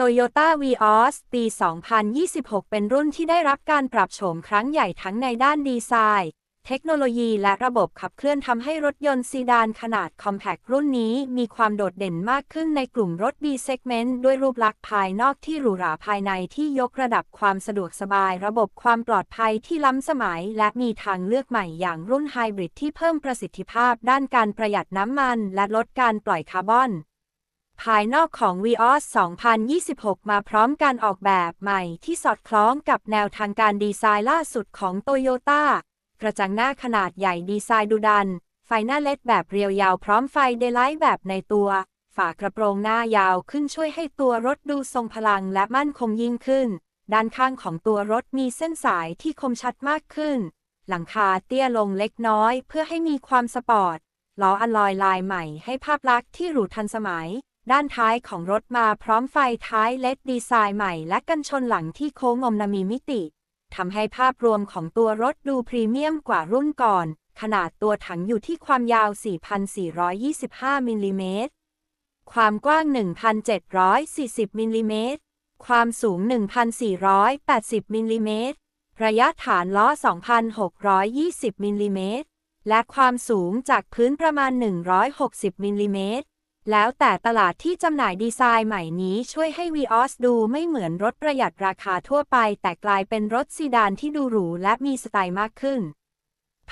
Toyota Vios ปี 2026 เป็นรุ่นที่ได้รับการปรับโฉมครั้งใหญ่ทั้งในด้านดีไซน์ เทคโนโลยีและระบบขับเคลื่อนทำให้รถยนต์ซีดานขนาด Compact รุ่นนี้มีความโดดเด่นมากขึ้นในกลุ่มรถ B segment ด้วยรูปลักษณ์ภายนอกที่หรูหราภายในที่ยกระดับความสะดวกสบาย ระบบความปลอดภัยที่ล้ำสมัย และมีทางเลือกใหม่อย่างรุ่นไฮบริดที่เพิ่มประสิทธิภาพด้านการประหยัดน้ำมัน และลดการปล่อยคาร์บอน ภายนอกของ Vios 2026 มาพร้อมการออกแบบใหม่ที่สอดคล้องกับแนวทางการดีไซน์ล่าสุดของ Toyota กระจังหน้าขนาดใหญ่ดีไซน์ดุดัน ไฟหน้าเล็ดแบบเรียวยาวพร้อมไฟเดไลท์แบบในตัว ฝากระโปรงหน้ายาวขึ้นช่วยให้ตัวรถดูทรงพลังและมั่นคงยิ่งขึ้น ด้านข้างของตัวรถมีเส้นสายที่คมชัดมากขึ้น หลังคาเตี้ยลงเล็กน้อยเพื่อให้มีความสปอร์ตล้ออลลอยลายใหม่ให้ภาพลักษณ์ที่หรูทันสมัย ด้านท้ายของรถมาพร้อมไฟท้ายเลดดีไซน์ใหม่ และกันชนหลังที่โค้งงมนามีมิติทำให้ภาพรวมของตัวรถดูพรีเมียมกว่ารุ่นก่อน ขนาดตัวถังอยู่ที่ความยาว 4,425 มิลลิเมตร ความกว้าง 1,740 มิลลิเมตร ความสูง 1,480 มิลลิเมตร ระยะฐานล้อ 2,620 มิลลิเมตร และความสูงจากพื้นประมาณ 160 มิลลิเมตร แล้วแต่ตลาดที่จำหน่ายดีไซน์ใหม่นี้ช่วยให้ Vios ดูไม่เหมือนรถประหยัดราคาทั่วไป แต่กลายเป็นรถซีดานที่ดูหรูและมีสไตล์มากขึ้น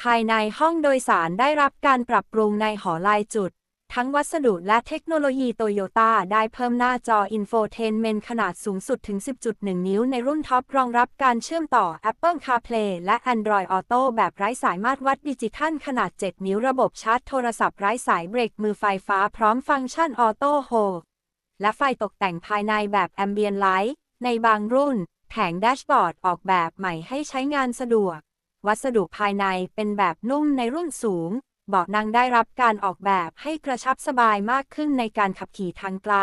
ภายในห้องโดยสารได้รับการปรับปรุงในหอลายจุด ทั้งวัสดุและเทคโนโลยีโตโยต้าได้เพิ่มหน้าจออินโฟเทนเมนต์ขนาดสูงสุดถึง 10.1 นิ้วในรุ่นท็อปรองรับการเชื่อมต่อ Apple CarPlay และ Android Auto แบบไร้สายมาตรวัดดิจิทัลขนาด 7 นิ้วระบบชาร์จโทรศัพท์ไร้สายเบรกมือไฟฟ้าพร้อมฟังก์ชัน Auto Hold และไฟตกแต่งภายในแบบ Ambient Light ในบางรุ่น แผงแดชบอร์ดออกแบบใหม่ให้ใช้งานสะดวก วัสดุภายในเป็นแบบนุ่มในรุ่นสูง บาะนั่งได้รับการออกแบบให้กระชับสบายมากขึ้นในการขับขี่ทางไกล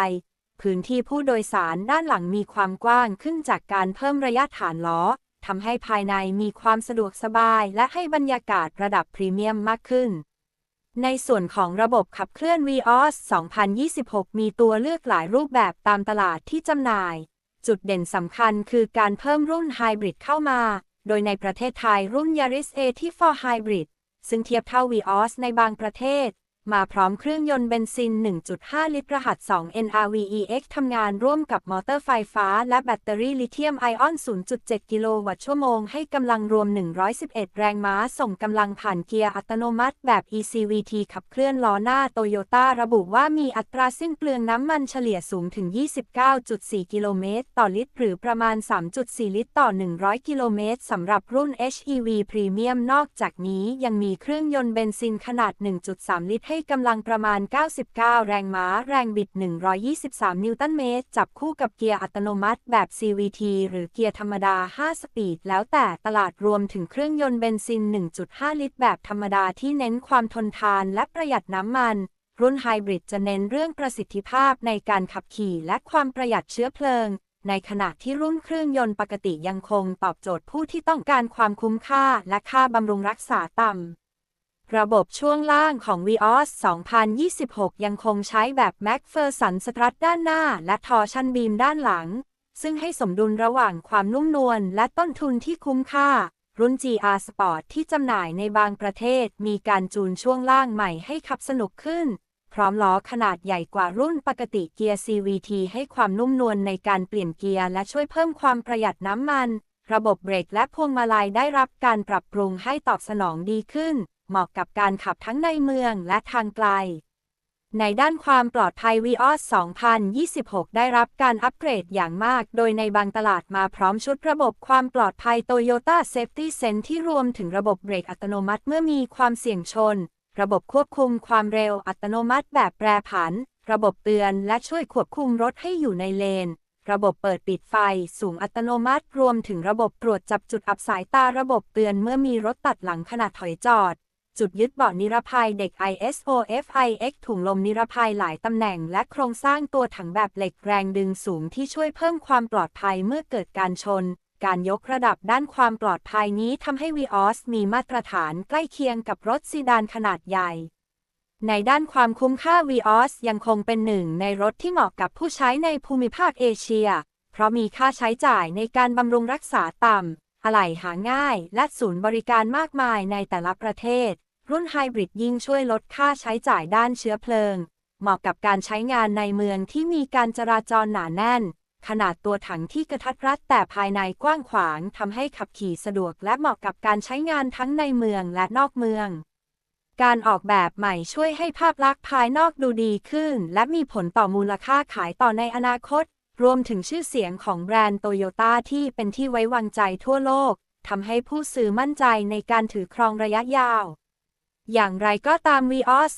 พื้นที่ผู้โดยสารด้านหลังมีความกว้างขึ้นจากการเพิ่มระยะฐานล้อทำให้ภายในมีความสะดวกสบายและให้บรรยากาศระดับพรีเมียมมากขึ้น ในส่วนของระบบขับเคลื่อน Vios 2026 มีตัวเลือกหลายรูปแบบตามตลาดที่จำหน่าย จุดเด่นสำคัญคือการเพิ่มรุ่นไฮบริดเข้ามา โดยในประเทศไทยรุ่น Yaris A ที่ for Hybrid ซึ่งเทียบเท่า Vios ในบางประเทศ มาพร้อมเครื่องยนต์เบนซิน 1.5 ลิตรรหัส 2 NRVEX ทำงานร่วมกับมอเตอร์ไฟฟ้า และแบตเตอรี่ลิเธียมไอออน 0.7 กิโลวัตต์ชั่วโมง ให้กำลังรวม 111 แรงม้า ส่งกำลังผ่านเกียร์อัตโนมัติแบบ ECVT ขับเคลื่อนล้อหน้าโตโยต้าระบุว่ามีอัตราสิ้นเปลืองน้ำมันเฉลี่ยสูงถึง 29.4 กิโลเมตร ต่อลิตร หรือประมาณ 3.4 ลิตรต่อ 100 กิโลเมตรสำหรับรุ่น HEV พรีเมียมนอกจากนี้ยังมีเครื่องยนต์เบนซินขนาด 1.3 ลิตรให้กำลังประมาณ 99 แรงม้า แรงบิด 123 นิวตันเมตร จับคู่กับเกียร์อัตโนมัติแบบ CVT หรือเกียร์ธรรมดา 5 สปีด แล้วแต่ตลาดรวมถึงเครื่องยนต์เบนซิน 1.5 ลิตร แบบธรรมดาที่เน้นความทนทานและประหยัดน้ำมันรุ่นไฮบริดจะเน้นเรื่องประสิทธิภาพในการขับขี่และความประหยัดเชื้อเพลิง ในขณะที่รุ่นเครื่องยนต์ปกติยังคงตอบโจทย์ผู้ที่ต้องการความคุ้มค่าและค่าบำรุงรักษาต่ำ ระบบช่วงล่างของ Vios 2026 ยังคงใช้แบบ MacPherson Strut ด้านหน้า และทอชันบีมด้านหลัง ซึ่งให้สมดุลระหว่างความนุ่มนวลและต้นทุนที่คุ้มค่า รุ่น GR Sport ที่จำหน่ายในบางประเทศ มีการจูนช่วงล่างใหม่ให้ขับสนุกขึ้น พร้อมล้อขนาดใหญ่กว่ารุ่นปกติเกียร์ CVT ให้ความนุ่มนวลในการเปลี่ยนเกียร์และช่วยเพิ่มความประหยัดน้ำมัน ระบบเบรกและพวงมาลัยได้รับการปรับปรุงให้ตอบสนองดีขึ้น เหมาะกับการขับทั้งในเมืองและทางไกล ในด้านความปลอดภัย Vios 2026 ได้รับการอัปเกรดอย่างมาก โดยในบางตลาดมาพร้อมชุดระบบความปลอดภัย Toyota Safety Sense ที่รวมถึงระบบเบรกอัตโนมัติเมื่อมีความเสี่ยงชน ระบบควบคุมความเร็วอัตโนมัติแบบแปรผัน ระบบเตือนและช่วยควบคุมรถให้อยู่ในเลนระบบเปิดปิดไฟสูงอัตโนมัติ รวมถึงระบบตรวจจับจุดอับสายตาระบบเตือนเมื่อมีรถตัดหลังขณะถอยจอด จุดยึดเบาะนิรภัยเด็ก ISOFIX ถุงลมนิรภัยหลายตำแหน่ง และโครงสร้างตัวถังแบบเหล็กแรงดึงสูงที่ช่วยเพิ่มความปลอดภัยเมื่อเกิดการชน การยกระดับด้านความปลอดภัยนี้ทำให้ Vios มีมาตรฐานใกล้เคียงกับรถซีดานขนาดใหญ่ ในด้านความคุ้มค่า Vios ยังคงเป็นหนึ่งในรถที่เหมาะกับผู้ใช้ในภูมิภาคเอเชีย เพราะมีค่าใช้จ่ายในการบำรุงรักษาต่ำ อะไหล่หาง่าย และศูนย์บริการมากมายในแต่ละประเทศ รุ่นไฮบริดยิ่งช่วยลดค่าใช้จ่ายด้านเชื้อเพลิง เหมาะกับการใช้งานในเมืองที่มีการจราจรหนาแน่น ขนาดตัวถังที่กระทัดรัดแต่ภายในกว้างขวางทำให้ขับขี่สะดวกและเหมาะกับการใช้งานทั้งในเมืองและนอกเมืองการออกแบบใหม่ช่วยให้ภาพลักษณ์ภายนอกดูดีขึ้น และมีผลต่อมูลค่าขายต่อในอนาคต รวมถึงชื่อเสียงของแบรนด์โตโยต้าที่เป็นที่ไว้วางใจทั่วโลกทำให้ผู้ซื้อมั่นใจในการถือครองระยะยาว อย่างไรก็ตาม Vios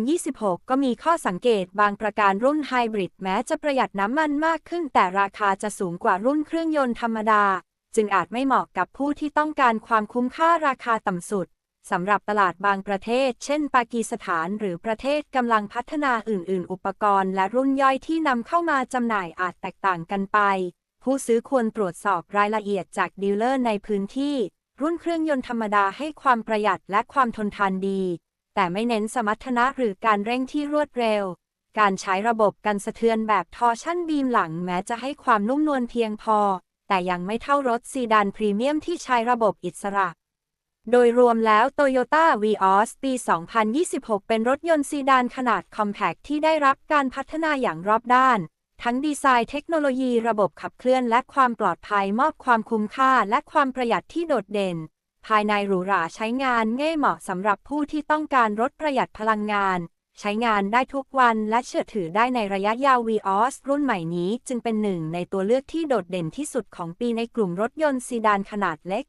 2026 ก็มีข้อสังเกตบางประการรุ่นไฮบริดแม้จะประหยัดน้ำมันมากขึ้น แต่ราคาจะสูงกว่ารุ่นเครื่องยนต์ธรรมดา จึงอาจไม่เหมาะกับผู้ที่ต้องการความคุ้มค่าราคาต่ำสุด สำหรับตลาดบางประเทศ เช่น ปากีสถานหรือประเทศกำลังพัฒนาอื่น ๆ อุปกรณ์และรุ่นย่อยที่นำเข้ามาจำหน่ายอาจแตกต่างกันไป ผู้ซื้อควรตรวจสอบรายละเอียดจากดีลเลอร์ในพื้นที่ รุ่นเครื่องยนต์ธรรมดาให้ความประหยัดและความทนทานดี แต่ไม่เน้นสมรรถนะหรือการเร่งที่รวดเร็ว การใช้ระบบกันสะเทือนแบบทอร์ชั่นบีมหลังแม้จะให้ความนุ่มนวลเพียงพอ แต่ยังไม่เท่ารถซีดานพรีเมียมที่ใช้ระบบอิสระ โดยรวมแล้ว Toyota Vios ปี 2026 เป็นรถยนต์ซีดานขนาดคอมแพคที่ได้รับการพัฒนาอย่างรอบด้าน ทั้งดีไซน์เทคโนโลยีระบบขับเคลื่อนและความปลอดภัยมอบความคุ้มค่าและความประหยัดที่โดดเด่น ภายในหรูหราใช้งานง่ายเหมาะสำหรับผู้ที่ต้องการรถประหยัดพลังงาน ใช้งานได้ทุกวันและเชื่อถือได้ในระยะยาว Vios รุ่นใหม่นี้จึงเป็นหนึ่งในตัวเลือกที่โดดเด่นที่สุดของปีในกลุ่มรถยนต์ซีดานขนาดเล็ก